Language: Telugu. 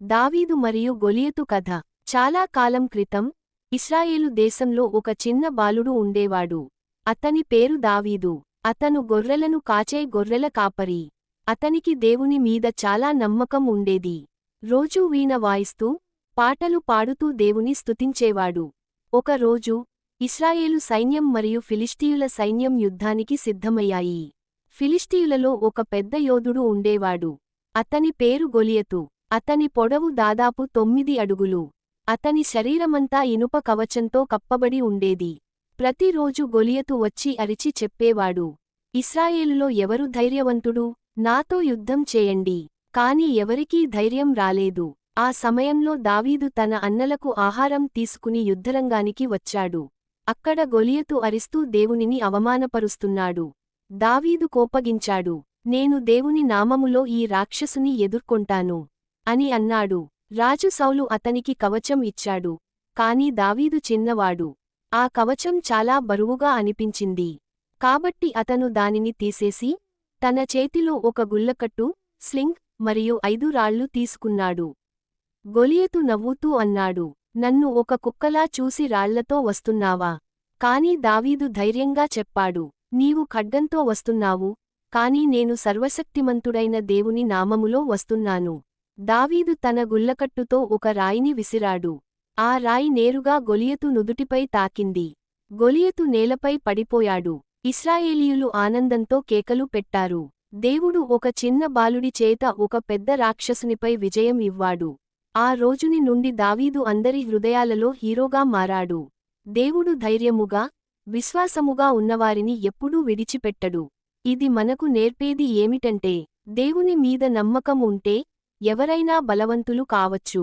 దావీదు మరియు గొలియతు కథ. చాలా కాలం క్రితం ఇస్రాయేలు దేశంలో ఒక చిన్న బాలుడు ఉండేవాడు. అతని పేరు దావీదు. అతను గొర్రెలను కాచే గొర్రెల కాపరి. అతనికి దేవుని మీద చాలా నమ్మకం ఉండేది. రోజూ వీణ వాయిస్తూ పాటలు పాడుతూ దేవుని స్తుతించేవాడు. ఒకరోజు ఇస్రాయేలు సైన్యం మరియు ఫిలిష్టీయుల సైన్యం యుద్ధానికి సిద్ధమయ్యాయి. ఫిలిష్టీయులలో ఒక పెద్ద యోధుడు ఉండేవాడు. అతని పేరు గొలియతు. అతని పొడవు దాదాపు తొమ్మిది అడుగులు. అతని శరీరమంతా ఇనుప కవచంతో కప్పబడి ఉండేది. ప్రతిరోజు గొలియతు వచ్చి అరిచి చెప్పేవాడు. ఇస్రాయేలులో ఎవరు ధైర్యవంతుడు? నాతో యుద్ధం చేయండి. కాని ఎవరికీ ధైర్యం రాలేదు. ఆ సమయంలో దావీదు తన అన్నలకు ఆహారం తీసుకుని యుద్ధరంగానికి వచ్చాడు. అక్కడ గొలియతు అరిస్తూ దేవునిని అవమానపరుస్తున్నాడు. దావీదు కోపగించాడు. నేను దేవుని నామములో ఈ రాక్షసుని ఎదుర్కొంటాను. అని అన్నాడు. రాజు సౌలు అతనికి కవచం ఇచ్చాడు. కాని దావీదు చిన్నవాడు. ఆ కవచం చాలా బరువుగా అనిపించింది. కాబట్టి అతను దానిని తీసేసి తన చేతిలో ఒక గుల్లకట్టు స్లింగ్ మరియు ఐదు రాళ్ళు తీసుకున్నాడు. గొలియతు నవ్వుతూ అన్నాడు. నన్ను ఒక కుక్కలా చూసి రాళ్ళతో వస్తున్నావా? కాని దావీదు ధైర్యంగా చెప్పాడు. నీవు ఖడ్గంతో వస్తున్నావు. కాని నేను సర్వశక్తిమంతుడైన దేవుని నామములో వస్తున్నాను. దావీదు తన గుల్లకట్టుతో ఒక రాయిని విసిరాడు. ఆ రాయి నేరుగా గొలియతు నుదుటిపై తాకింది. గొలియతు నేలపై పడిపోయాడు. ఇస్రాయేలీయులు ఆనందంతో కేకలు పెట్టారు. దేవుడు ఒక చిన్న బాలుడి చేత ఒక పెద్ద రాక్షసునిపై విజయం ఇవ్వాడు. ఆ రోజుని నుండి దావీదు అందరి హృదయాలలో హీరోగా మారాడు. దేవుడు ధైర్యముగా విశ్వాసముగా ఉన్నవారిని ఎప్పుడూ విడిచిపెట్టడు. ఇది మనకు నేర్పేది ఏమిటంటే దేవుని మీద నమ్మకం ఉంటే ఎవరైనా బలవంతులు కావచ్చు.